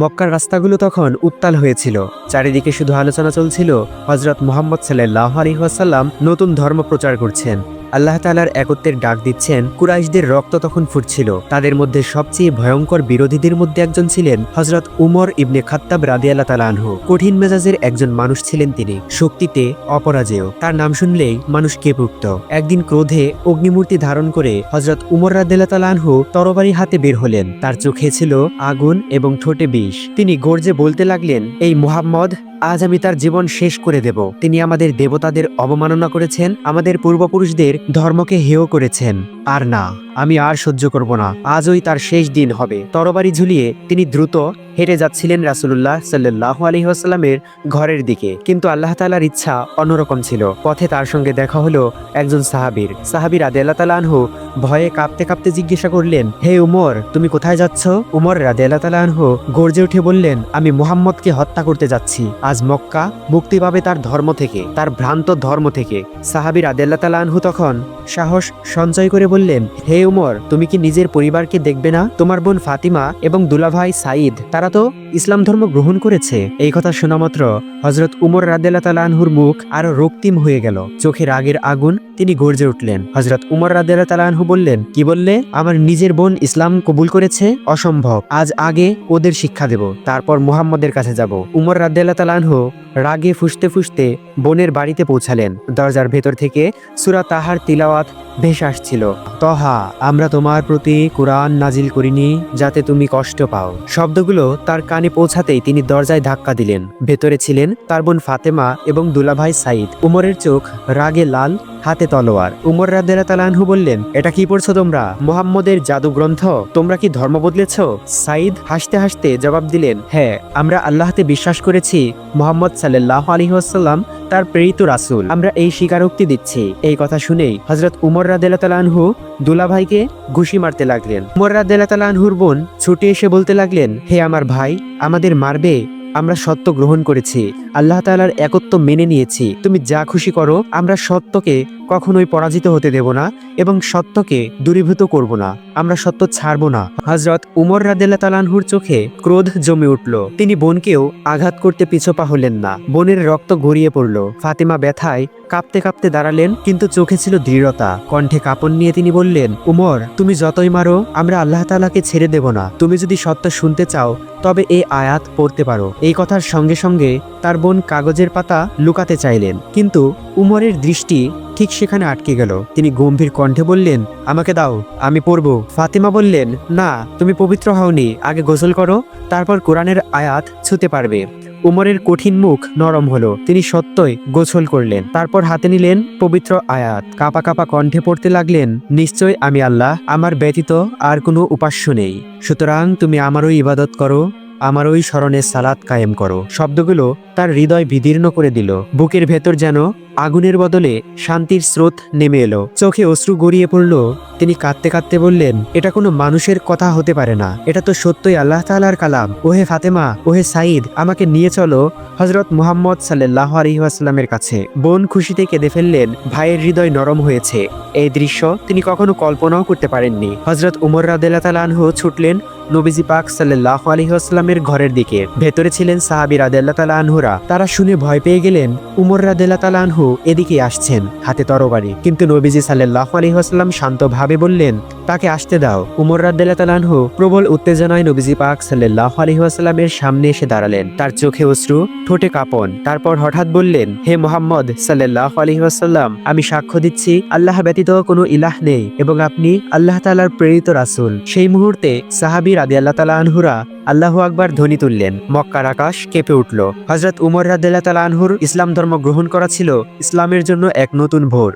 মক্কার রাস্তাগুলো তখন উত্তাল হয়েছিল। চারিদিকে শুধু আলোচনা চলছিল হজরত মোহাম্মদ সাল্লাহ আলহিহাসাল্লাম নতুন ধর্ম প্রচার করছেন। আল্লাহ তালার একত্বের ডাক দিচ্ছেন, কুরাইশদের রক্ত তখন ফুটছিল। তাদের মধ্যে সবচেয়ে ভয়ঙ্কর বিরোধীদের মধ্যে একজন ছিলেন হজরত উমর ইবনে খাত্তাব রাদিয়াল্লাহ তালা আনহু। কঠিন মেজাজের একজন মানুষ ছিলেন তিনি। শক্তিতে অপরাজেয়। তার নাম শুনলেই মানুষ কেঁপে উঠত। একদিন ক্রোধে অগ্নিমূর্তি ধারণ করে হজরত উমর রাদিয়াল্লাহ তালা আনহু তরবারি হাতে বের হলেন। তার চোখে ছিল আগুন এবং ঠোঁটে বিষ। তিনি গর্জে বলতে লাগলেন, এই মুহাম্মদ আজ আমি তার জীবন শেষ করে দেব। তিনি আমাদের দেবতাদের অবমাননা করেছেন, আমাদের পূর্বপুরুষদের ধর্মকে হেয় করেছেন। আর না, আমি আর সহ্য করব না। আজই তার শেষ দিন হবে। তরবারি ঝুলিয়ে তিনি দ্রুত হেঁটে যাচ্ছিলেন রাসুলুল্লাহ সাল্লাহ আলহিহাস্লামের ঘরের দিকে। কিন্তু আল্লাহ তালার ইচ্ছা অন্যরকম ছিল। পথে তার সঙ্গে দেখা হলো একজন সাহাবীর। সাহাবীর আদে আল্লাহ তালা আনহু ভয়ে কাঁপতে কাঁপতে জিজ্ঞাসা করলেন, হে উমর, তুমি কোথায় যাচ্ছ? উমর রাদে আল্লাহ তালা আনহু গর্জে উঠে বললেন, আমি মুহাম্মদকে হত্যা করতে যাচ্ছি। আজ মক্কা মুক্তি পাবে তার ধর্ম থেকে, তার ভ্রান্ত ধর্ম থেকে। সাহাবীর আদেল্লা তালা আনহু তখন সাহস সঞ্চয় করে বললেন, হে উমর, তুমি কি নিজের পরিবারকে দেখবে না? তোমার বোন ফাতিমা এবং দুলাভাই সাঈদ, তারা তো ইসলাম ধর্ম গ্রহণ করেছে। এই কথা শোনা মাত্র হজরত উমর রাদেল্লা তালা মুখ আরও রক্তিম হয়ে গেল। চোখের আগের আগুন তিনি গর্জে উঠলেন। হজরত উমর রাদেল্লা তালা বললেন, কি বললে? আমার নিজের বোন ইসলাম কবুল করেছে? অসম্ভব। আজ আগে ওদের শিক্ষা দেব, তারপর মুহাম্মদের কাছে যাব। উমর রাদেল্লা তালা আনহু রাগে ফুসতে ফুসতে বোনের বাড়িতে পৌঁছালেন। দরজার ভেতর থেকে সুরা তাহার তিলাওয়াত ভেসে আসছিল। তহা, আমরা তোমার প্রতি কোরআন নাজিল করিনি, যাতে তুমি কষ্ট পাও। শব্দগুলো তার কানে পৌঁছাতেই তিনি দরজায় ধাক্কা দিলেন। ভেতরে ছিলেন তার বোন ফাতেমা এবং দুলাভাই সাইদ উমরের চোখ রাগে লাল, হাতে তলোয়ার। উমর তালানহু বললেন, এটা কি পড়ছো তোমরা? মোহাম্মদের জাদু গ্রন্থ? তোমরা কি ধর্ম বদলেছ? সাইদ হাসতে হাসতে জবাব দিলেন হ্যাঁ আমরা আল্লাহতে বিশ্বাস করেছি, মোহাম্মদ সাল্লাহ আলহিহাসাল্লাম তার প্রেরিত রাসুল। আমরা এই স্বীকারোক্তি দিচ্ছি। এই কথা শুনেই হজরত উমর দুলা ভাইকে ঘুষি মারতে লাগলেন। উমর রাদেলা তালানহুর বোন ছুটে এসে বলতে লাগলেন, হে আমার ভাই, আমাদের মারবে, আমরা সত্য গ্রহণ করেছি। আল্লাহ তালার একত্ব মেনে নিয়েছি। তুমি যা খুশি করো, আমরা সত্যকে কখনোই পরাজিত হতে দেব না এবং সত্যকে দূরীভূত করব না। আমরা সত্য ছাড়ব না। হজরত উমর রাদেল্লা তালানহুর চোখে ক্রোধ জমে উঠল। তিনি বোনকেও আঘাত করতে পিছপা হলেন না। বোনের রক্ত গড়িয়ে পড়ল। ফাতিমা ব্যথায় কাঁপতে কাঁপতে দাঁড়ালেন, কিন্তু চোখে ছিল দৃঢ়তা। কণ্ঠে কাপড় নিয়ে তিনি বললেন, উমর, তুমি যতই মারো, আমরা আল্লাহ তালাকে ছেড়ে দেব না। তুমি যদি সত্য শুনতে চাও, তবে এই আয়াত পড়তে পারো। এই কথার সঙ্গে সঙ্গে তার বোন কাগজের পাতা লুকাতে চাইলেন, কিন্তু উমরের দৃষ্টি ঠিক সেখানে আটকে গেল। তিনি গম্ভীর কণ্ঠে বললেন, আমাকে দাও, আমি পড়ব। ফাতিমা বললেন, না, তুমি পবিত্র হওনি, আগে গোসল করো, তারপর কোরআনের আয়াত ছুতে পারবে। উমরের কঠিন মুখ নরম হলো। তিনি সত্যই গোসল করলেন, তারপর হাতে নিলেন পবিত্র আয়াত। কাপা কাপা কণ্ঠে পড়তে লাগলেন, নিশ্চয় আমি আল্লাহ, আমার ব্যতীত আর কোনো উপাস্য নেই। সুতরাং তুমি আমারও ইবাদত করো আমারই স্মরণে সালাত কায়েম করো। শব্দগুলো তার হৃদয় বিদীর্ণ করে দিল। বুকের ভেতর যেন আগুনের বদলে শান্তির স্রোত নেমে এলো। চোখে অশ্রু গড়িয়ে পড়ল। তিনি কাঁদতে কাঁদতে বললেন, এটা কোনো মানুষের কথা হতে পারে না। এটা তো সত্যই আল্লাহ তালার কালাম। ওহে ফাতেমা, ওহে সাইদ আমাকে নিয়ে চলো হজরত মুহাম্মদ সাল্লাহ আলহিহাস্লামের কাছে। বোন খুশিতে কেঁদে ফেললেন, ভাইয়ের হৃদয় নরম হয়েছে। এই দৃশ্য তিনি কখনো কল্পনাও করতে পারেননি। হজরত উমর রাদেলা তালানহ ছুটলেন নবীজি পাক সাল্লাহ আলহিহাস্লামের ঘরের দিকে। ভেতরে ছিলেন সাহাবি রাদেল্লা তালা আনহুরা। তারা শুনে ভয় পেয়ে গেলেন, উমর রাদেল্লা তালা আনহু এদিকে আসছেন, হাতে তরবারি। কিন্তু নবীজি সাল্লাহ আলহিহাস্লাম শান্তভাবে বললেন, তাকে আসতে দাও। উমর রাদ্দাল্লাহ তালানহু প্রবল উত্তেজনায় নবীজি পাক সাল্লাহ আলহিহাস্লামের সামনে এসে দাঁড়ালেন। তার চোখে অশ্রু, ঠোঁটে কাঁপন। তারপর হঠাৎ বললেন, হে মোহাম্মদ সাল্লাহ আলহিহাস্লাম আমি সাক্ষ্য দিচ্ছি, আল্লাহ ব্যতীত কোনো ইলাহ নেই এবং আপনি আল্লাহ তালার প্রেরিত রাসূল। সেই মুহূর্তে সাহাবি রাদি আল্লাহ তালা আনহুরা আল্লাহ আকবার ধ্বনি তুললেন। মক্কার আকাশ কেঁপে উঠল। হজরত উমর রাদিল্লাহ তালা আনহুর ইসলাম ধর্ম গ্রহণ করা ছিল ইসলামের জন্য এক নতুন ভোর।